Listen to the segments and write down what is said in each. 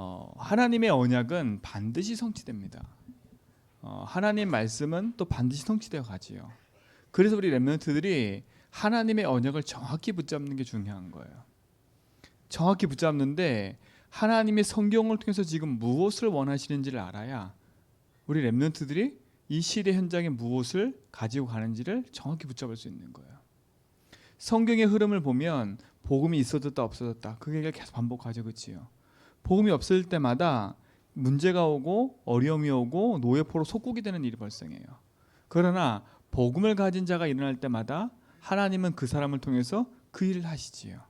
어, 하나님의 언약은 반드시 성취됩니다. 어, 하나님 말씀은 또 반드시 성취되어 가지요. 그래서 우리 렘넌트들이 하나님의 언약을 정확히 붙잡는 게 중요한 거예요. 정확히 붙잡는데 하나님의 성경을 통해서 지금 무엇을 원하시는지를 알아야 우리 렘넌트들이 이 시대 현장에 무엇을 가지고 가는지를 정확히 붙잡을 수 있는 거예요. 성경의 흐름을 보면 복음이 있어졌다 없어졌다 그 얘기를 계속 반복하죠, 그렇지요. 복음이 없을 때마다 문제가 오고 어려움이 오고 노예포로 속국이 되는 일이 발생해요. 그러나 복음을 가진 자가 일어날 때마다 하나님은 그 사람을 통해서 그 일을 하시지요.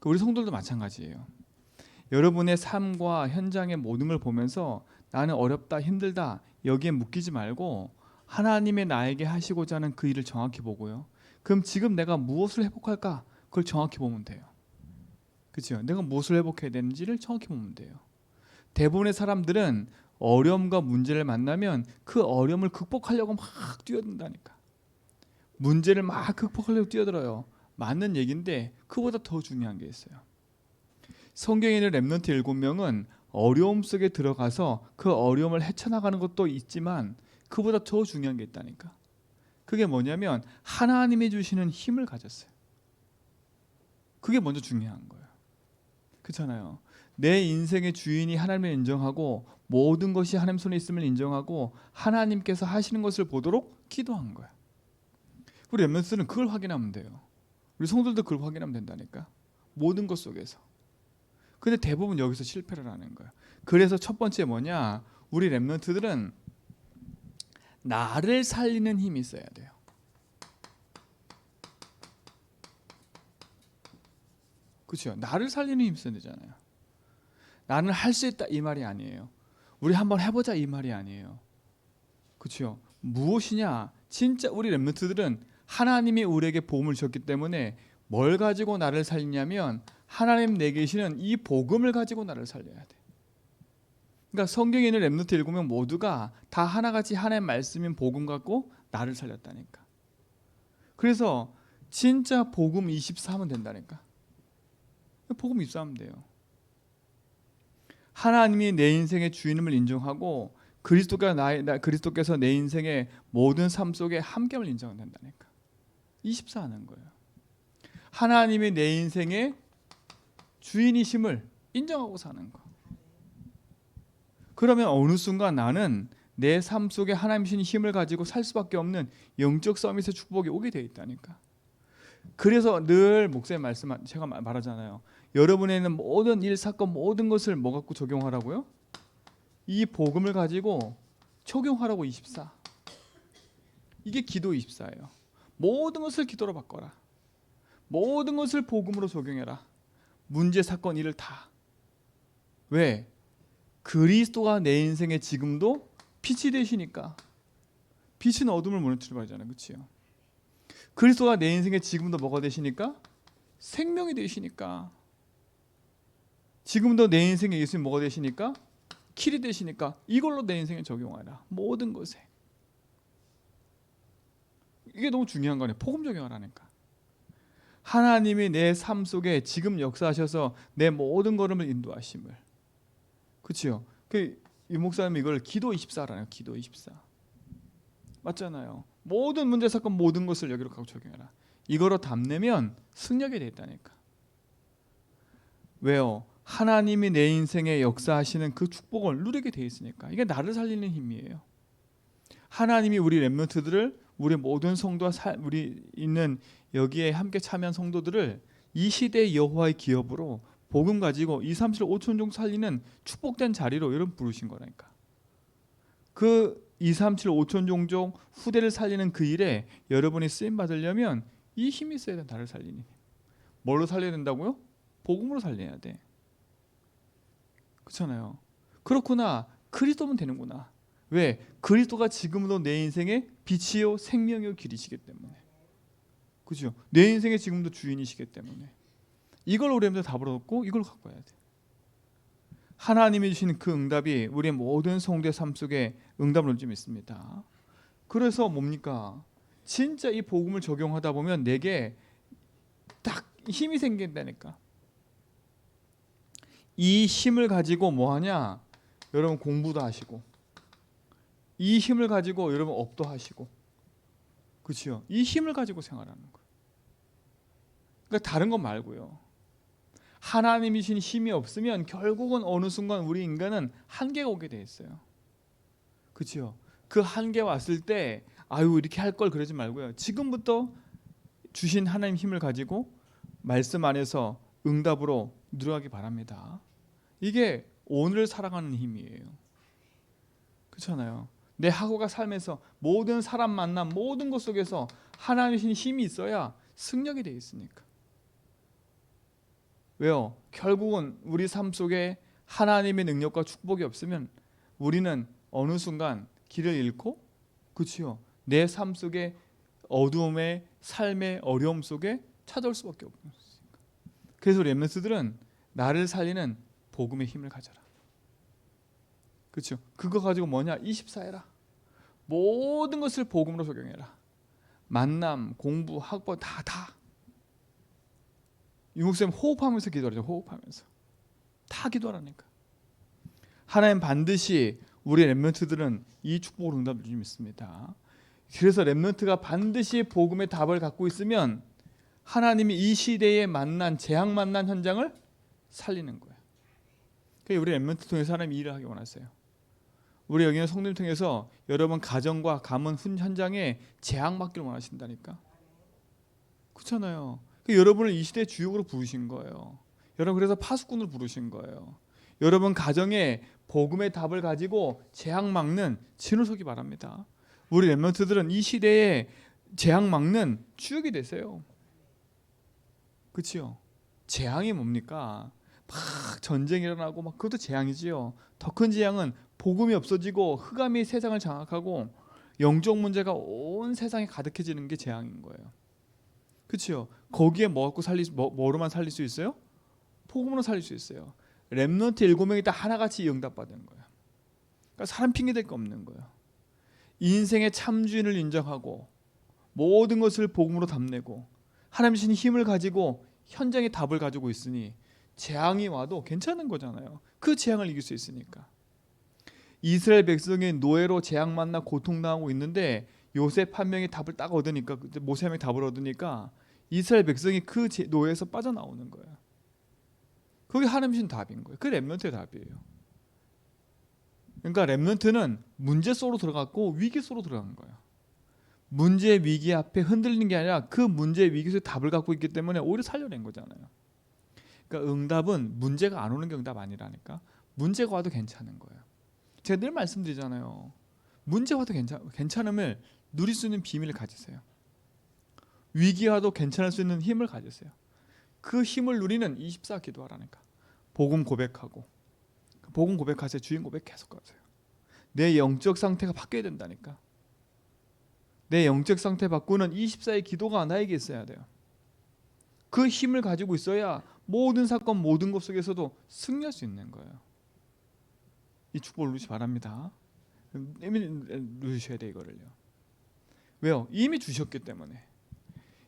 그 우리 성도들도 마찬가지예요. 여러분의 삶과 현장의 모든 걸 보면서 나는 어렵다, 힘들다 여기에 묶이지 말고 하나님의 나에게 하시고자 하는 그 일을 정확히 보고요. 그럼 지금 내가 무엇을 회복할까? 그걸 정확히 보면 돼요. 그렇죠? 내가 무엇을 회복해야 되는지를 정확히 보면 돼요. 대부분의 사람들은 어려움과 문제를 만나면 그 어려움을 극복하려고 막 뛰어든다니까. 문제를 막 극복하려고 뛰어들어요. 맞는 얘기인데 그보다 더 중요한 게 있어요. 성경에 있는 렘넌트 일곱 명은 어려움 속에 들어가서 그 어려움을 헤쳐나가는 것도 있지만 그보다 더 중요한 게 있다니까. 그게 뭐냐면 하나님이 주시는 힘을 가졌어요. 그게 먼저 중요한 거예요. 그렇잖아요. 내 인생의 주인이 하나님을 인정하고 모든 것이 하나님 손에 있음을 인정하고 하나님께서 하시는 것을 보도록 기도한 거야. 우리 렘넌트는 그걸 확인하면 돼요. 우리 성도들도 그걸 확인하면 된다니까. 모든 것 속에서. 근데 대부분 여기서 실패를 하는 거야. 그래서 첫 번째 뭐냐? 우리 렘넌트들은 나를 살리는 힘이 있어야 돼요. 그렇죠? 나를 살리는 있어야 되잖아요. 나는 할 수 있다 이 말이 아니에요. 우리 한번 해보자 이 말이 아니에요. 그렇죠? 무엇이냐? 진짜 우리 렘넌트들은 하나님이 우리에게 보험을 주셨기 때문에 뭘 가지고 나를 살리냐면 하나님 내게 계시는 이 복음을 가지고 나를 살려야 돼. 그러니까 성경에 있는 렘넌트 명 모두가 다 하나같이 하나님 말씀인 복음 갖고 나를 살렸다니까. 그래서 진짜 복음 24하면 된다니까. 복음 24하면 돼요. 하나님이 내 인생의 주인임을 인정하고 그리스도가 나의 나, 그리스도께서 내 인생의 모든 삶 속에 함께함을 인정한다니까. 24 하는 거예요. 하나님이 내 인생의 주인이심을 인정하고 사는 거. 그러면 어느 순간 나는 내 삶 속에 하나님 신 힘을 가지고 살 수밖에 없는 영적 서밋의 축복이 오게 돼 있다니까. 그래서 늘 목사님 말씀 제가 말하잖아요. 여러분에 있는 모든 일 사건 모든 것을 뭐 갖고 적용하라고요? 이 복음을 가지고 적용하라고 24. 이게 기도 24예요. 모든 것을 기도로 바꿔라. 모든 것을 복음으로 적용해라. 문제 사건 일을 다. 왜? 그리스도가 내 인생에 지금도 빛이 되시니까. 빛은 어둠을 무너뜨려 버리잖아요. 그렇죠? 그리스도가 내 인생에 지금도 뭐가 되시니까? 생명이 되시니까. 지금도 내 인생에 예수님 뭐가 되시니까? 길이 되시니까 이걸로 내 인생에 적용하라. 모든 것에. 이게 너무 중요한 거네. 복음 적용하라니까. 하나님이 내 삶 속에 지금 역사하셔서 내 모든 걸음을 인도하심을. 그렇죠? 그이 목사님 이걸 기도 24라네요. 기도 24. 맞잖아요. 모든 문제 사건 모든 것을 여기로 갖고 적용해라. 이거로 답내면 승리하게 돼 있다니까. 왜요? 하나님이 내 인생에 역사하시는 그 축복을 누리게 돼 있으니까. 이게 나를 살리는 힘이에요. 하나님이 우리 렘넌트들을 우리 모든 성도와 사, 우리 있는 여기에 함께 참여한 성도들을 이 시대의 여호와의 기업으로 복음 가지고 2, 3, 7, 5천 종 살리는 축복된 자리로 여러분 부르신 거라니까. 그 2, 3, 7, 5천 종족 후대를 살리는 그 일에 여러분이 쓰임 받으려면 이 힘이 있어야 돼. 나를 살리는 힘. 뭘로 살려야 된다고요? 복음으로 살려야 돼. 그렇잖아요. 그렇구나. 그리스도면 되는구나. 왜? 그리스도가 지금도 내 인생의 빛이요 생명이요 길이시기 때문에. 그죠? 내 인생의 지금도 주인이시기 때문에. 이걸 우리한테 답으로 얻고 이걸 갖고 와야 돼. 하나님이 주시는 그 응답이 우리의 모든 성도의 삶 속에 응답을 좀 있습니다. 그래서 뭡니까? 진짜 이 복음을 적용하다 보면 내게 딱 힘이 생긴다니까. 이 힘을 가지고 뭐 하냐? 여러분 공부도 하시고 이 힘을 가지고 여러분 업도 하시고 그렇죠? 이 힘을 가지고 생활하는 거예요. 그러니까 다른 것 말고요. 하나님이신 힘이 없으면 결국은 어느 순간 우리 인간은 한계가 오게 돼 있어요. 그렇죠? 그 한계 왔을 때 아유 이렇게 할 걸 그러지 말고요. 지금부터 주신 하나님 힘을 가지고 말씀 안에서 응답으로 누려가기 바랍니다. 이게 오늘 살아가는 힘이에요. 그렇잖아요. 내 하고가 삶에서 모든 사람 만남 모든 것 속에서 하나님이신 힘이 있어야 승력이 돼 있으니까. 왜요? 결국은 우리 삶 속에 하나님의 능력과 축복이 없으면 우리는 어느 순간 길을 잃고 그치요. 내 삶 속에 어두움의 삶의 어려움 속에 찾아올 수밖에 없으니까. 그래서 렘넌트들은 나를 살리는 복음의 힘을 가져라. 그렇죠? 그거 가지고 뭐냐? 24해라. 모든 것을 복음으로 적용해라. 만남, 공부, 학벌 다 다. 유목쌤 호흡하면서 기도하죠. 호흡하면서 다 기도하라니까. 하나님 반드시 우리 렘넌트들은 이 축복을 응답을 줄 믿습니다. 그래서 렘넌트가 반드시 복음의 답을 갖고 있으면 하나님이 이 시대에 만난 재앙 만난 현장을 살리는 거예요. 그게 우리 렘넌트 통해서 하나님 일을 하기 원하세요. 우리 여기는 성도님 통해서 여러분 가정과 가문 훈 현장에 재앙 맡기를 원하신다니까. 그렇잖아요. 그 여러분을 이 시대 주역으로 부르신 거예요. 여러분 그래서 파수꾼을 부르신 거예요. 여러분 가정에 복음의 답을 가지고 재앙 막는 서기 바랍니다. 우리 렘넌트들은 이 시대에 재앙 막는 주역이 되세요. 그렇지요? 재앙이 뭡니까? 막 전쟁이 일어나고 막 그것도 재앙이지요. 더 큰 재앙은 복음이 없어지고 흑암이 세상을 장악하고 영적 문제가 온 세상에 가득해지는 게 재앙인 거예요. 그렇죠? 거기에 뭐 갖고 살리 뭐, 뭐로만 살릴 수 있어요? 복음으로 살릴 수 있어요. 렘넌트 일곱 명이 다 하나같이 응답받는 거예요. 그러니까 사람 핑계 댈 거 없는 거예요. 인생의 참주인을 인정하고 모든 것을 복음으로 담내고 하나님 신 힘을 가지고 현장의 답을 가지고 있으니 재앙이 와도 괜찮은 거잖아요. 그 재앙을 이길 수 있으니까. 이스라엘 백성이 노예로 재앙 만나 고통당하고 있는데 요셉 한 명이 답을 딱 얻으니까 모세 한 명이 답을 얻으니까 이스라엘 백성이 그 노예에서 빠져나오는 거예요. 그게 하나님신 답인 거예요. 그 렘넌트의 답이에요. 그러니까 렘넌트는 문제 속으로 들어갔고 위기 속으로 들어간 거예요. 문제 위기 앞에 흔들리는 게 아니라 그 문제 위기 속에 답을 갖고 있기 때문에 오히려 살려낸 거잖아요. 그러니까 응답은 문제가 안 오는 게 응답 아니라니까. 문제가 와도 괜찮은 거예요. 제가 늘 말씀드리잖아요. 문제 와도 괜찮 괜찮음을 누릴 수 있는 비밀을 가지세요. 위기 와도 괜찮을 수 있는 힘을 가지세요. 그 힘을 누리는 24 기도하라니까. 복음 고백하고 복음 고백하세요. 주인 고백 계속 하세요. 내 영적 상태가 바뀌어야 된다니까. 내 영적 상태 바꾸는 24의 기도가 나에게 있어야 돼요. 그 힘을 가지고 있어야 모든 사건 모든 것 속에서도 승리할 수 있는 거예요. 이 축복을 누리시 바랍니다. 이미 누리셔야 돼 이거를요. 왜요? 이미 주셨기 때문에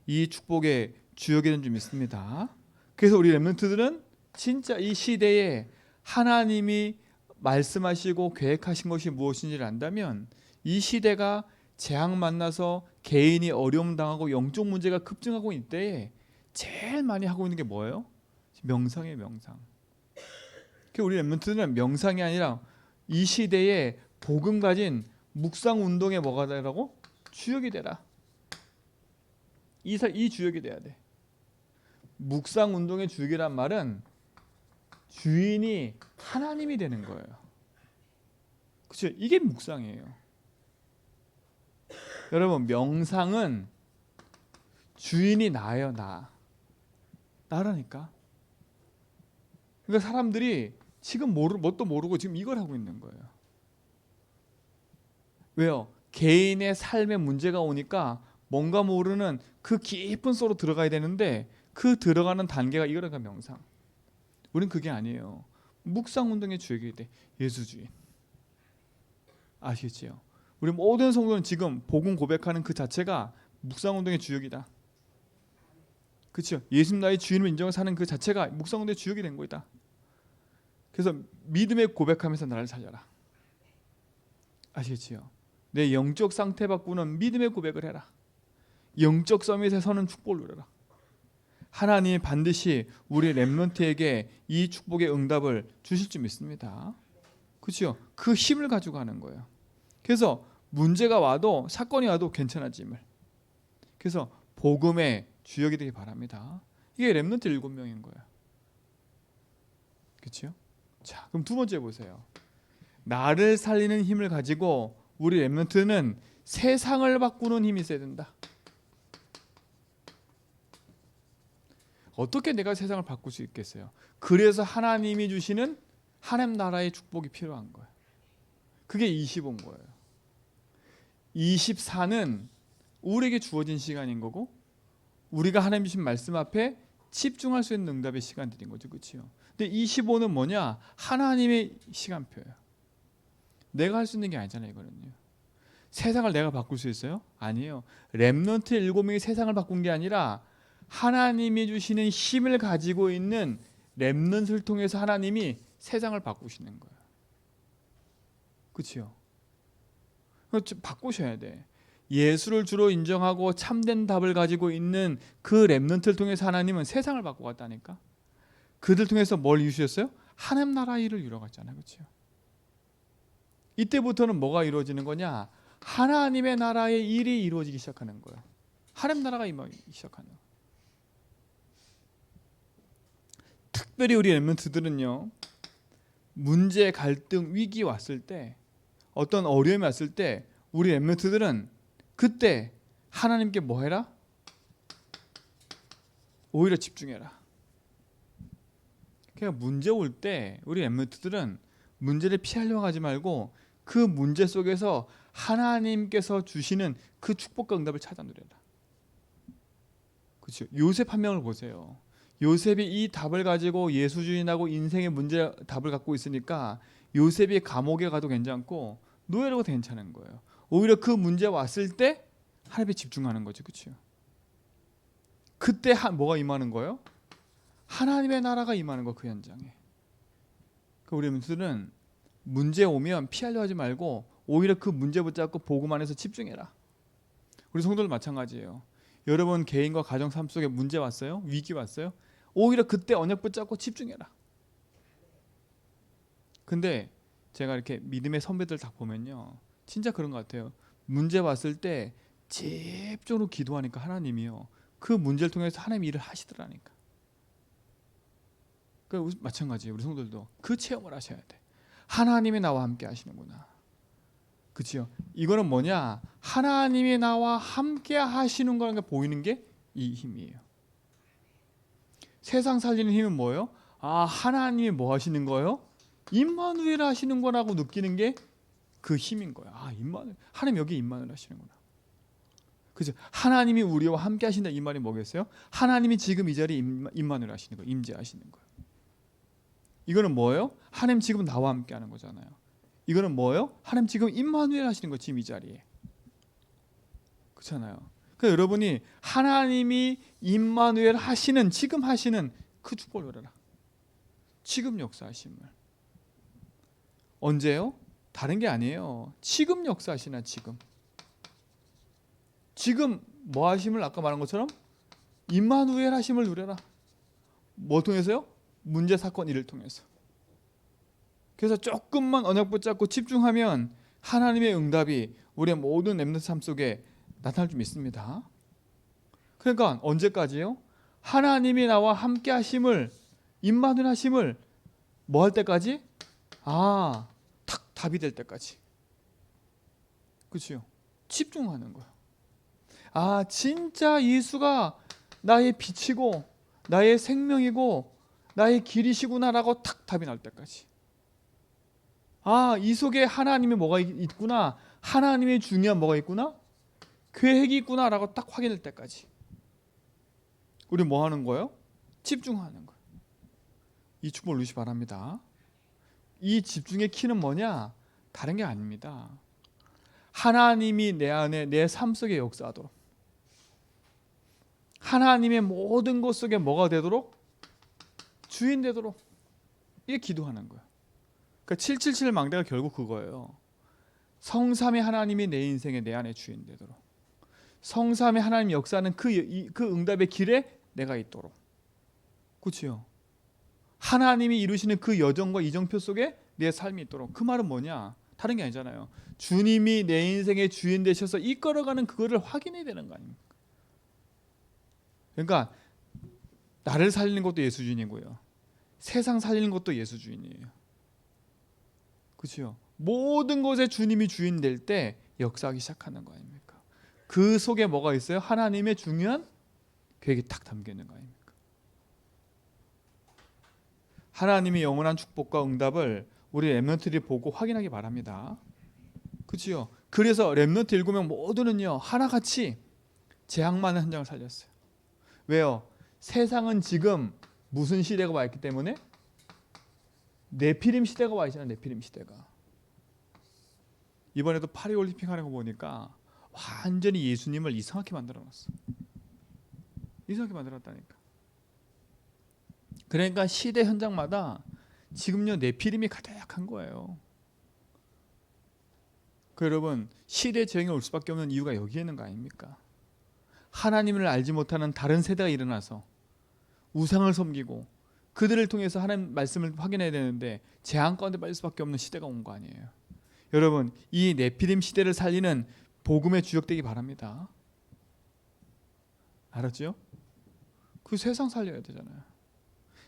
이 축복의 주역이 된줄 믿습니다. 그래서 우리 렘넌트들은 진짜 이 시대에 하나님이 말씀하시고 계획하신 것이 무엇인지를 안다면 이 시대가 재앙 만나서 개인이 어려움 당하고 영적 문제가 급증하고 때에 제일 많이 하고 있는 게 뭐예요? 명상이에요, 명상. 그 우리 렘넌트는 명상이 아니라 이 시대에 복음 가진 묵상 운동에 뭐가 되라고? 주역이 되라. 이, 이 주역이 돼야 돼. 묵상 운동의 주역이란 말은 주인이 하나님이 되는 거예요. 그렇죠? 이게 묵상이에요. 여러분 명상은 주인이 나예요, 나. 나라니까. 그러니까 사람들이 지금 모르 뭣도 모르고 지금 이걸 하고 있는 거예요. 왜요? 개인의 삶에 문제가 오니까 뭔가 모르는 그 깊은 속으로 들어가야 되는데 그 들어가는 단계가 이거라니까 명상. 우린 그게 아니에요. 묵상 운동의 주역이 돼. 예수주의. 아시겠지요? 우리 모든 성도는 지금 복음 고백하는 그 자체가 묵상 운동의 주역이다. 그렇죠? 예수님 나의 주인을 인정을 사는 그 자체가 묵상 운동의 주역이 된 거다. 그래서 믿음의 고백하면서 나를 살려라. 아시겠지요? 내 영적 상태 바꾸는 믿음의 고백을 해라. 영적 서밋에 서는 축복을 누려라. 하나님이 반드시 우리 렘넌트에게 이 축복의 응답을 주실 줄 믿습니다. 그렇죠? 그 힘을 가지고 하는 거예요. 그래서 문제가 와도 사건이 와도 괜찮아짐을. 그래서 복음의 주역이 되기 바랍니다. 이게 렘넌트 일곱 명인 거예요. 그렇죠? 자, 그럼 두 번째 보세요. 나를 살리는 힘을 가지고 우리 렘넌트는 세상을 바꾸는 힘이 있어야 된다. 어떻게 내가 세상을 바꿀 수 있겠어요? 그래서 하나님이 주시는 하나님 나라의 축복이 필요한 거예요. 그게 25인 거예요. 24는 우리에게 주어진 시간인 거고 우리가 하나님 주신 말씀 앞에 집중할 수 있는 응답의 시간들인 거죠. 그렇죠? 근데 25는 뭐냐? 하나님의 시간표예요. 내가 할 수 있는 게 아니잖아요, 이거는요. 세상을 내가 바꿀 수 있어요? 아니에요. 렘넌트 일곱 명이 세상을 바꾼 게 아니라 하나님이 주시는 힘을 가지고 있는 렘넌트를 통해서 하나님이 세상을 바꾸시는 거예요. 그렇죠? 바꾸셔야 돼. 예수를 주로 인정하고 참된 답을 가지고 있는 그 렘넌트를 통해서 하나님은 세상을 바꿔갔다니까. 그들 통해서 뭘 이루셨어요? 하나님 나라 일을 이루어갔잖아요. 그렇죠? 이때부터는 뭐가 이루어지는 거냐? 하나님의 나라의 일이 이루어지기 시작하는 거예요. 하나님 나라가 임하기 시작하는 거예요. 특별히 우리 렘넌트들은요. 문제, 갈등, 위기 왔을 때 어떤 어려움이 왔을 때 우리 렘넌트들은 그때 하나님께 뭐 해라? 오히려 집중해라. 그러니까 문제 올 때 우리 렘넌트들은 문제를 피하려고 하지 말고 그 문제 속에서 하나님께서 주시는 그 축복과 응답을 찾아 누려라. 그렇죠. 요셉 한 명을 보세요. 요셉이 이 답을 가지고 예수 주인하고 인생의 문제 답을 갖고 있으니까 요셉이 감옥에 가도 괜찮고 노예로도 괜찮은 거예요. 오히려 그 문제 왔을 때 하나님에 집중하는 거죠. 그렇죠? 그때 하, 뭐가 임하는 거예요? 하나님의 나라가 임하는 거 그 현장에. 그 우리 분들은 문제 오면 피하려 하지 말고 오히려 그 문제 붙잡고 복음 안에서 집중해라. 우리 성도들 마찬가지예요. 여러분 개인과 가정 삶 속에 문제 왔어요? 위기 왔어요? 오히려 그때 언약 붙잡고 집중해라. 근데 제가 이렇게 믿음의 선배들 다 보면요. 진짜 그런 것 같아요. 문제 왔을 때 집중으로 기도하니까 하나님이요. 그 문제를 통해서 하나님 일을 하시더라니까. 그 마찬가지예요. 우리 성도들도 그 체험을 하셔야 돼. 하나님이 나와 함께 하시는구나. 그렇죠? 이거는 뭐냐? 하나님이 나와 함께 하시는 거라는 게 보이는 게 이 힘이에요. 세상 살리는 힘은 뭐예요? 아, 하나님이 뭐 하시는 거예요? 임마누엘 하시는 거라고 느끼는 게 그 힘인 거야. 아, 임마누엘. 하나님 여기 임마누엘 하시는구나. 그죠? 하나님이 우리와 함께 하신다 이 말이 뭐겠어요? 하나님이 지금 이 자리에 임마누엘 하시는 거예요. 임재하시는 거예요. 이거는 뭐예요? 하나님 지금 나와 함께 하는 거잖아요. 이거는 뭐예요? 하나님 지금 임마누엘 하시는 거 지금 이 자리에. 그렇잖아요. 그 여러분이 하나님이 임마누엘 하시는 지금 하시는 그 축복을 누려라. 지금 역사하심을. 언제요? 다른 게 아니에요. 지금 역사하시나 지금. 지금 뭐 하심을 아까 말한 것처럼 임마누엘 하심을 누려라. 뭐 통해서요? 문제 사건 일을 통해서. 그래서 조금만 언약 붙잡고 집중하면 하나님의 응답이 우리의 모든 렘넌트 삶 속에 나타날 줄 믿습니다. 그러니까 언제까지요? 하나님이 나와 함께 하심을 임마누엘 하심을 뭐 할 때까지? 아, 탁 답이 될 때까지. 그렇죠? 집중하는 거예요. 아, 진짜 예수가 나의 빛이고 나의 생명이고 나의 길이시구나라고 탁 답이 날 때까지. 아, 이 속에 하나님의 뭐가 있구나. 하나님의 중요한 뭐가 있구나. 계획이 있구나라고 딱 확인될 때까지. 우리 뭐 하는 거예요? 집중하는 거예요. 이 축복을 누시 바랍니다. 이 집중의 키는 뭐냐? 다른 게 아닙니다. 하나님이 내 안에 내 삶 속에 역사하도록 하나님의 모든 것 속에 뭐가 되도록 주인 되도록 이게 기도하는 거예요. 그러니까 777 망대가 결국 그거예요. 성삼의 하나님이 내 인생의 내 안에 주인 되도록. 성삼의 하나님 역사는 그, 이- 그 응답의 길에 내가 있도록. 그렇지요. 하나님이 이루시는 그 여정과 이정표 속에 내 삶이 있도록. 그 말은 뭐냐? 다른 게 아니잖아요. 주님이 내 인생의 주인 되셔서 이끌어가는 그거를 확인해야 되는 거 아닙니까? 그러니까 나를 살리는 것도 예수 주인이고요. 세상 살리는 것도 예수 주인이에요. 그렇죠? 모든 것에 주님이 주인 될 때 역사하기 시작하는 거 아닙니까? 그 속에 뭐가 있어요? 하나님의 중요한 계획이 딱 담겨 있는 거 아닙니까? 하나님의 영원한 축복과 응답을 우리 렘넌트들이 보고 확인하기 바랍니다. 그렇지요? 그래서 렘넌트 일곱 명 모두는요 하나같이 재앙 많은 현장을 살렸어요. 왜요? 세상은 지금 무슨 시대가 와 있기 때문에 네피림 시대가 와 있잖아요. 네피림 시대가. 이번에도 파리 올림픽 하는 거 보니까 완전히 예수님을 이상하게 만들어 놨어. 이상하게 만들었다니까. 그러니까 시대 현장마다 지금요 네피림이 가득한 거예요. 그 여러분 시대 재앙이 올 수밖에 없는 이유가 여기에 있는 거 아닙니까? 하나님을 알지 못하는 다른 세대가 일어나서 우상을 섬기고 그들을 통해서 하나님 말씀을 확인해야 되는데 재앙 가운데 빠질 수밖에 없는 시대가 온 거 아니에요. 여러분 이 네피림 시대를 살리는 복음의 주역되기 바랍니다. 알았죠? 그 세상 살려야 되잖아요.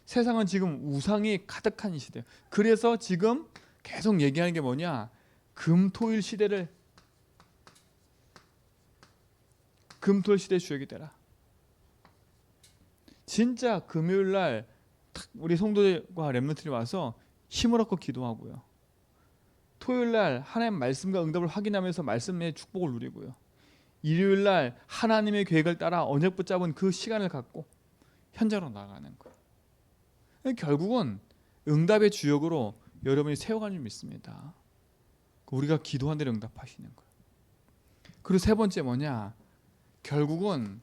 세상은 지금 우상이 가득한 이 시대. 그래서 지금 계속 얘기하는 게 뭐냐? 금토일 시대를 금토일 시대 주역이 되라. 진짜 금요일 날탁 우리 성도들과 렘넌트들이 와서 힘을 얻고 기도하고요. 토요일 날 하나님 말씀과 응답을 확인하면서 말씀의 축복을 누리고요. 일요일 날 하나님의 계획을 따라 언약 붙잡은 그 시간을 갖고 현장으로 나가는 거예요. 결국은 응답의 주역으로 여러분이 세워가는 줄 믿습니다. 우리가 기도한 대로 응답하시는 거예요. 그리고 세 번째 뭐냐? 결국은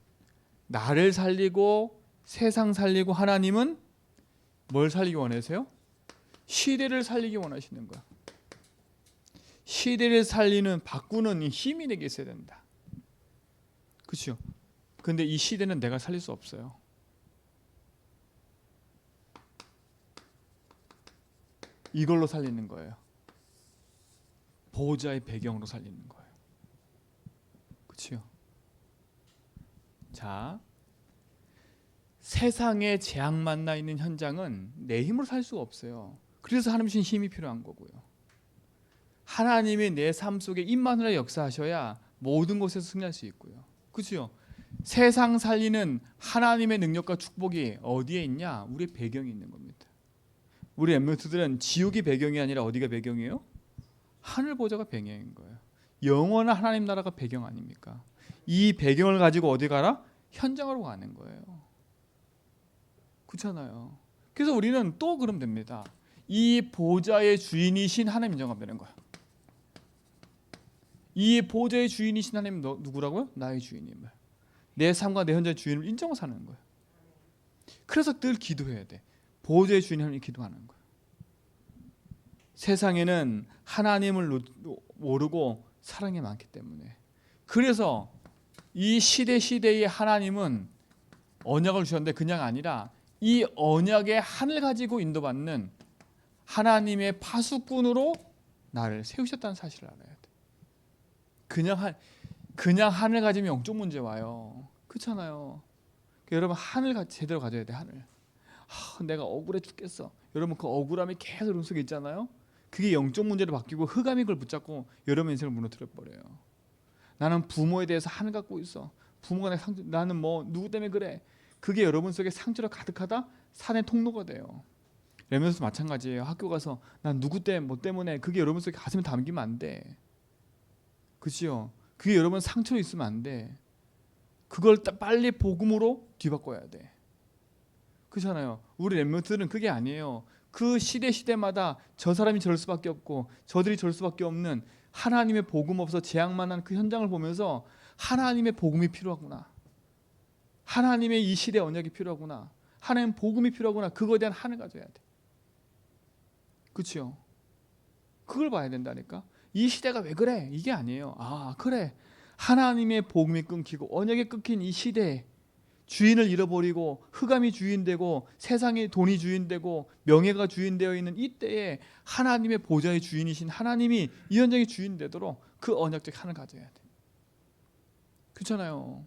나를 살리고 세상 살리고 하나님은 뭘 살리기 원하세요? 시대를 살리기 원하시는 거야. 시대를 살리는 바꾸는 이 힘이 내게 있어야 된다. 그렇죠? 근데 이 시대는 내가 살릴 수 없어요. 이걸로 살리는 거예요. 보호자의 배경으로 살리는 거예요. 그렇죠? 자, 세상에 재앙 만나 있는 현장은 내 힘으로 살 수가 없어요. 그래서 하나님 주신 힘이 필요한 거고요. 하나님이 내 삶 속에 임마누라 역사하셔야 모든 곳에서 승리할 수 있고요. 그렇죠? 세상 살리는 하나님의 능력과 축복이 어디에 있냐? 우리 배경이 있는 겁니다. 우리 엠메트들은 지옥이 배경이 아니라 어디가 배경이에요? 하늘 보좌가 배경인 거예요. 영원한 하나님 나라가 배경 아닙니까? 이 배경을 가지고 어디 가라? 현장으로 가는 거예요. 그렇잖아요. 그래서 우리는 또 그럼 됩니다. 이 보좌의 주인이신 하나님 인정하면 되는 거야. 이 보좌의 주인이신 하나님 너, 누구라고요? 나의 주인임을. 내 삶과 내 현재의 주인을 인정하고 사는 거예요. 그래서 늘 기도해야 돼. 보좌의 주인 하나님 기도하는 거예요. 세상에는 하나님을 노- 모르고 사랑이 많기 때문에 그래서 이 시대 시대의 하나님은 언약을 주셨는데 그냥 아니라 이 언약의 한을 가지고 인도받는 하나님의 파수꾼으로 나를 세우셨다는 사실을 알아야 돼. 그냥 한 그냥 한을 가지면 영적 문제 와요. 그렇잖아요. 그러니까 여러분 한을 가- 제대로 가져야 돼 한을. 아, 내가 억울해 죽겠어. 여러분 그 억울함이 계속 여러분 속에 있잖아요. 그게 영적 문제로 바뀌고 흑암이 그걸 붙잡고 여러분 인생을 무너뜨려 버려요. 나는 부모에 대해서 한을 갖고 있어. 부모가 내 상처, 나는 뭐 누구 때문에 그래. 그게 여러분 속에 상처로 가득하다 산의 통로가 돼요. 레면서 마찬가지예요. 학교 가서 난 누구 때문에 뭐 때문에 그게 여러분 속에 가슴에 담기면 안 돼. 그렇지요? 그게 여러분 상처로 있으면 안 돼. 그걸 따- 빨리 복음으로 뒤바꿔야 돼. 그렇잖아요. 우리 렘런트는 그게 아니에요. 그 시대 시대마다 저 사람이 저럴 수밖에 없고 저들이 저럴 수밖에 없는 하나님의 복음 없어 재앙만 한 그 현장을 보면서 하나님의 복음이 필요하구나. 하나님의 이 시대 언약이 필요하구나. 하나님 복음이 필요하구나. 그거에 대한 한을 가져야 돼. 그렇죠? 그걸 봐야 된다니까. 이 시대가 왜 그래? 이게 아니에요. 아, 그래. 하나님의 복음이 끊기고 언약이 끊긴 이 시대에 주인을 잃어버리고 흑암이 주인되고 세상의 돈이 주인되고 명예가 주인되어 있는 이때에 하나님의 보좌의 주인이신 하나님이 이 현장의 주인 되도록 그 언약적 하나를 가져야 돼. 그렇잖아요.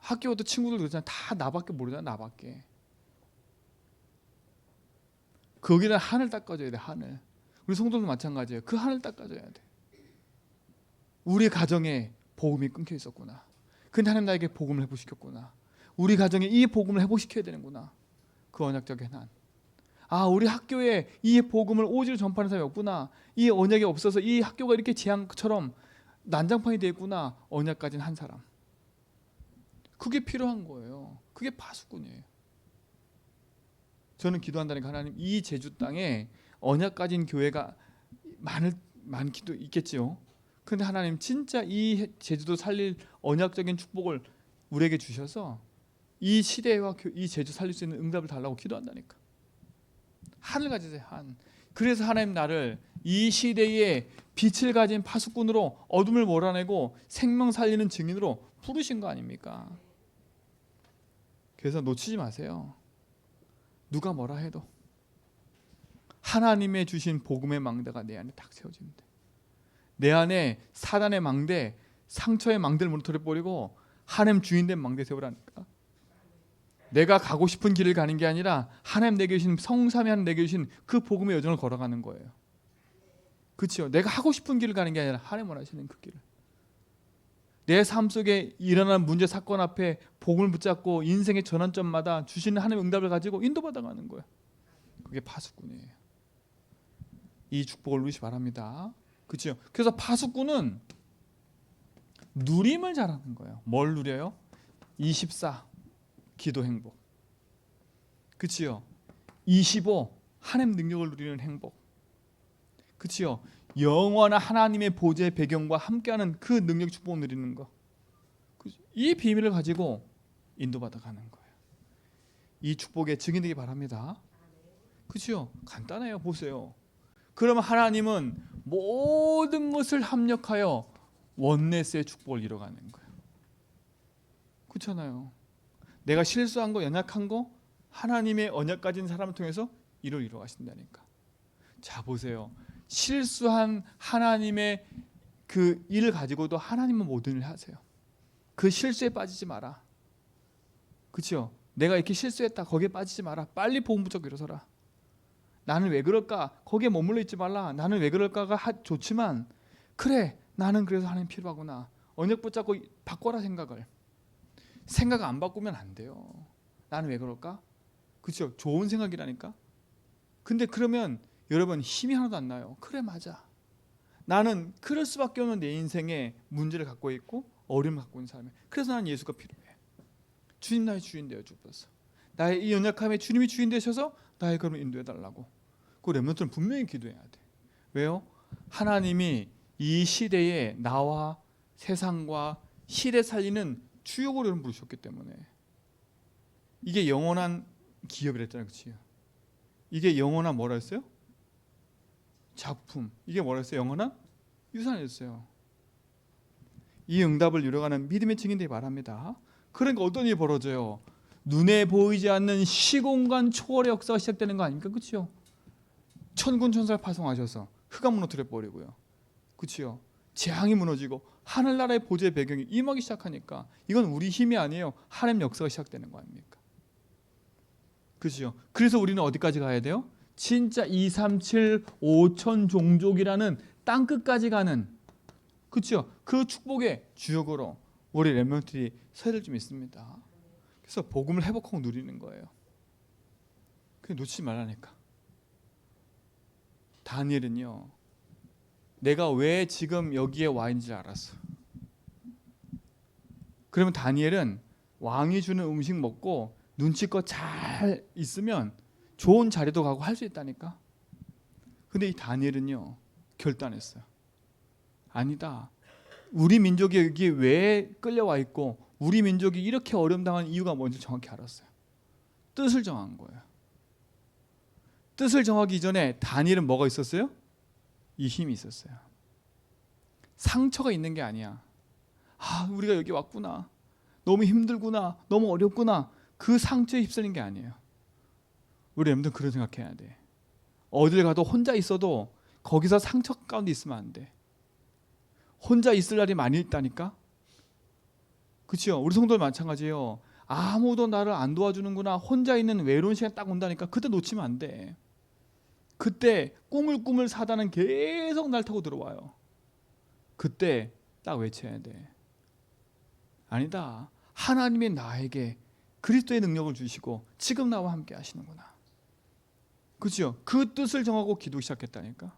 학교도 친구들 그러잖아. 다 나밖에 모르잖아. 나밖에. 거기다 하늘 닦아줘야 돼. 하늘. 우리 성도도 마찬가지예요. 그 하늘 닦아줘야 돼. 우리 가정에 복음이 끊겨 있었구나. 근데 하나님 나에게 복음을 회복시켰구나. 우리 가정에 이 복음을 회복시켜야 되는구나. 그 언약적인 한. 아, 우리 학교에 이 복음을 오지로 전파하는 사람이 없구나. 이 언약이 없어서 이 학교가 이렇게 재앙처럼 난장판이 되었구나. 언약 가진 한 사람. 그게 필요한 거예요. 그게 파수꾼이에요. 저는 기도한다니까 하나님 이 제주 땅에 언약 가진 교회가 많을 많기도 있겠지요. 근데 하나님 진짜 이 제주도 살릴 언약적인 축복을 우리에게 주셔서 이 시대와 교- 이 제주 살릴 수 있는 응답을 달라고 기도한다니까. 하늘 가지세요 한. 그래서 하나님 나를 이 시대에 빛을 가진 파수꾼으로 어둠을 몰아내고 생명 살리는 증인으로 부르신 거 아닙니까? 그래서 놓치지 마세요. 누가 뭐라 해도 하나님의 주신 복음의 망대가 내 안에 딱 세워집니다. 내 안에 사단의 망대, 상처의 망대를 무너뜨려 버리고 하나님 주인된 망대 세우라니까. 내가 가고 싶은 길을 가는 게 아니라 하나님 내게 주신 성삼위 하나님 내게 주신 그 복음의 여정을 걸어가는 거예요. 그렇죠? 내가 하고 싶은 길을 가는 게 아니라 하나님 원하시는 그 길을. 내 삶 속에 일어나는 문제 사건 앞에 복음을 붙잡고 인생의 전환점마다 주시는 하나님의 응답을 가지고 인도받아 가는 거예요. 그게 파수꾼이에요. 이 축복을 누리시 바랍니다. 그렇죠? 그래서 파수꾼은 누림을 잘하는 거예요. 뭘 누려요? 24 기도 행복. 그치요? 25 하나님 능력을 누리는 행복. 그치요? 영원한 하나님의 보좌의 배경과 함께하는 그 능력 축복을 누리는 거. 이 비밀을 가지고 인도받아 가는 거예요. 이 축복의 증인되기 바랍니다. 그치요? 간단해요. 보세요. 그러면 하나님은 모든 것을 합력하여 원네스의 축복을 이뤄가는 거예요. 그렇잖아요. 내가 실수한 거, 연약한 거 하나님의 언약 가진 사람을 통해서 이를 이루어 가신다니까. 자 보세요. 실수한 하나님의 그 일을 가지고도 하나님은 모든 일을 하세요. 그 실수에 빠지지 마라. 그렇죠? 내가 이렇게 실수했다. 거기에 빠지지 마라. 빨리 붙잡고 일어서라. 나는 왜 그럴까? 거기에 머물러 있지 말라. 나는 왜 그럴까가 하- 좋지만 그래. 나는 그래서 하나님 필요하구나. 언약 붙잡고 바꿔라 생각을. 생각 안 바꾸면 안 돼요. 나는 왜 그럴까? 그렇죠. 좋은 생각이라니까. 근데 그러면 여러분 힘이 하나도 안 나요. 그래 맞아. 나는 그럴 수밖에 없는 내 인생에 문제를 갖고 있고 어려움을 갖고 있는 사람이야. 그래서 나는 예수가 필요해. 주님 나의 주인 되어 주옵소서. 나의 이 연약함에 주님이 주인 되셔서 나의 걸음 인도해 달라고. 그 렘넌트는 분명히 기도해야 돼. 왜요? 하나님이 이 시대에 나와 세상과 시대 살리는 주역으로 여러분 부르셨기 때문에 이게 영원한 기업이랬잖아요, 그렇지요? 이게 영원한 뭐라 했어요? 작품. 이게 뭐라 했어요? 영원한 유산이었어요. 이 응답을 이뤄가는 믿음의 증인들이 말합니다. 그러니까 어떤 일이 벌어져요? 눈에 보이지 않는 시공간 초월의 역사가 시작되는 거 아닙니까? 그렇죠? 천군 천사를 파송하셔서 흑암 무너뜨려 버리고요. 그렇죠? 재앙이 무너지고 하늘나라의 보좌의 배경이 임하기 시작하니까 이건 우리 힘이 아니에요. 하나님 역사가 시작되는 거 아닙니까? 그렇죠? 그래서 우리는 어디까지 가야 돼요? 진짜 237 5천 종족이라는 땅 끝까지 가는 그렇죠? 그 축복의 주역으로 우리 렘넌트들이 서야 될좀 있습니다. 그래서 복음을 회복하고 누리는 거예요. 그 놓치지 말라니까. 다니엘은요. 내가 왜 지금 여기에 와 있는지 알았어. 그러면 다니엘은 왕이 주는 음식 먹고 눈치껏 잘 있으면 좋은 자리도 가고 할 수 있다니까. 근데 이 다니엘은요. 결단했어요. 아니다. 우리 민족이 여기 왜 끌려와 있고 우리 민족이 이렇게 어려움 당한 이유가 뭔지 정확히 알았어요. 뜻을 정한 거예요. 뜻을 정하기 전에 다니엘은 뭐가 있었어요? 이 힘이 있었어요. 상처가 있는 게 아니야. 아, 우리가 여기 왔구나. 너무 힘들구나. 너무 어렵구나. 그 상처에 휩쓸린 게 아니에요. 우리 여러분들 그런 생각해야 돼. 어딜 가도 혼자 있어도 거기서 상처 가운데 있으면 안 돼. 혼자 있을 날이 많이 있다니까. 그렇죠? 우리 성도들 마찬가지예요. 아무도 나를 안 도와주는구나. 혼자 있는 외로운 시간 딱 온다니까. 그때 놓치면 안 돼. 그때 꿈을 꿈을 사다는 계속 날 타고 들어와요. 그때 딱 외쳐야 돼. 아니다. 하나님이 나에게 그리스도의 능력을 주시고 지금 나와 함께 하시는구나. 그죠? 그 뜻을 정하고 기도 시작했다니까.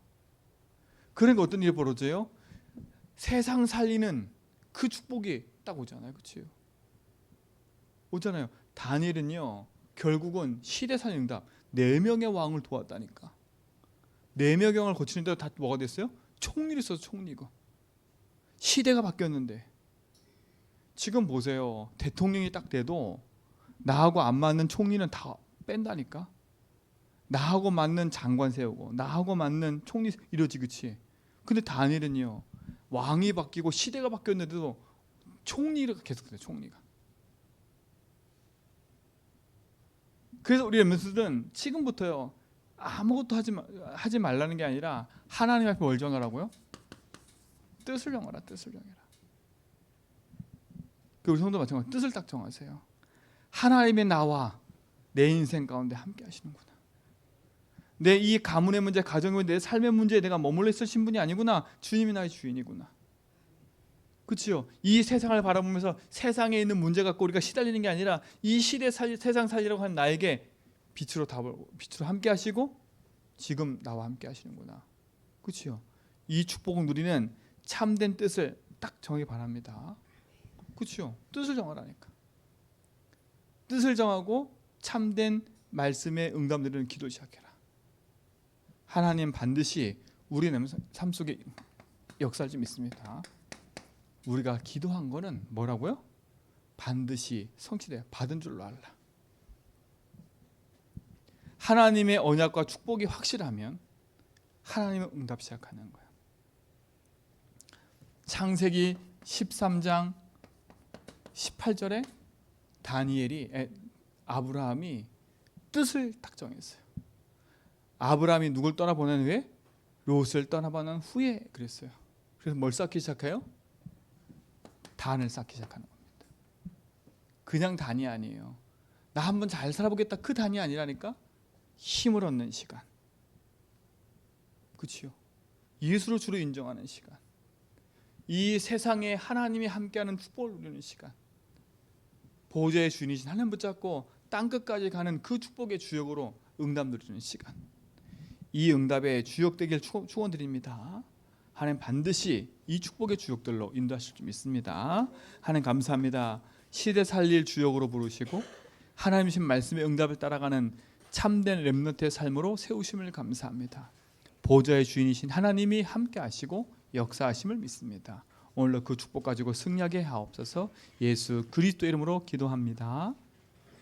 그러니까 어떤 일이 벌어져요? 세상 살리는 그 축복이 딱 오잖아요. 그렇죠? 오잖아요. 다니엘은요. 결국은 시대 살린 응답 네 명의 왕을 도왔다니까. 네 명의 왕을 거치는데 다 뭐가 됐어요? 총리를 써서 총리고. 시대가 바뀌었는데 지금 보세요. 대통령이 딱 돼도 나하고 안 맞는 총리는 다 뺀다니까. 나하고 맞는 장관 세우고 나하고 맞는 총리 이러지 그치 근데 다니엘은요 왕이 바뀌고 시대가 바뀌었는데도 총리가 계속돼 총리가 그래서 우리 엠스들은 지금부터요 아무것도 하지, 마, 하지 말라는 게 아니라 하나님 앞에 뭘 정하라고요? 뜻을 정하라 뜻을 정해라 그 우리 성도 마찬가지 뜻을 딱 정하세요 하나님의 나와 내 인생 가운데 함께 하시는구나 내 이 가문의 문제, 가정의 문제, 내 삶의 문제에 내가 머물러 있으신 분이 아니구나. 주님이 나의 주인이구나. 그렇지요. 이 세상을 바라보면서 세상에 있는 문제 갖고 우리가 시달리는 게 아니라 이 시대 살 세상 살리라고 하는 나에게 빛으로 답을 빛으로 함께 하시고 지금 나와 함께 하시는구나. 그렇지요. 이 축복을 누리는 참된 뜻을 딱 정하기 바랍니다. 그렇죠. 뜻을 정하라니까. 뜻을 정하고 참된 말씀에 응답 드리는 기도 시작해라. 하나님 반드시 우리 삶 속에 역사를 좀 있습니다. 우리가 기도한 거는 뭐라고요? 반드시 성취돼 받은 줄로 알라. 하나님의 언약과 축복이 확실하면 하나님은 응답 시작하는 거예요. 창세기 13장 18절에 다니엘이 에, 아브라함이 뜻을 딱 정했어요. 아브라함이 누굴 떠나 보낸 후에 롯을 떠나 보낸 후에 그랬어요. 그래서 뭘 쌓기 시작해요? 단을 쌓기 시작하는 겁니다. 그냥 단이 아니에요. 나 한번 잘 살아보겠다 그 단이 아니라니까 힘을 얻는 시간. 그렇죠? 예수를 주로 인정하는 시간. 이 세상에 하나님이 함께하는 축복을 누리는 시간. 보좌의 주인이신 하나님 붙잡고 땅 끝까지 가는 그 축복의 주역으로 응답 누리는 시간. 이 응답의 주역 되길 축원드립니다. 하나님 반드시 이 축복의 주역들로 인도하실 줄 믿습니다. 하나님 감사합니다. 시대 살릴 주역으로 부르시고 하나님신 말씀의 응답을 따라가는 참된 렘넌트의 삶으로 세우심을 감사합니다. 보좌의 주인이신 하나님이 함께 하시고 역사하심을 믿습니다. 오늘도 그 축복 가지고 승리하게 하옵소서 예수 그리스도 이름으로 기도합니다.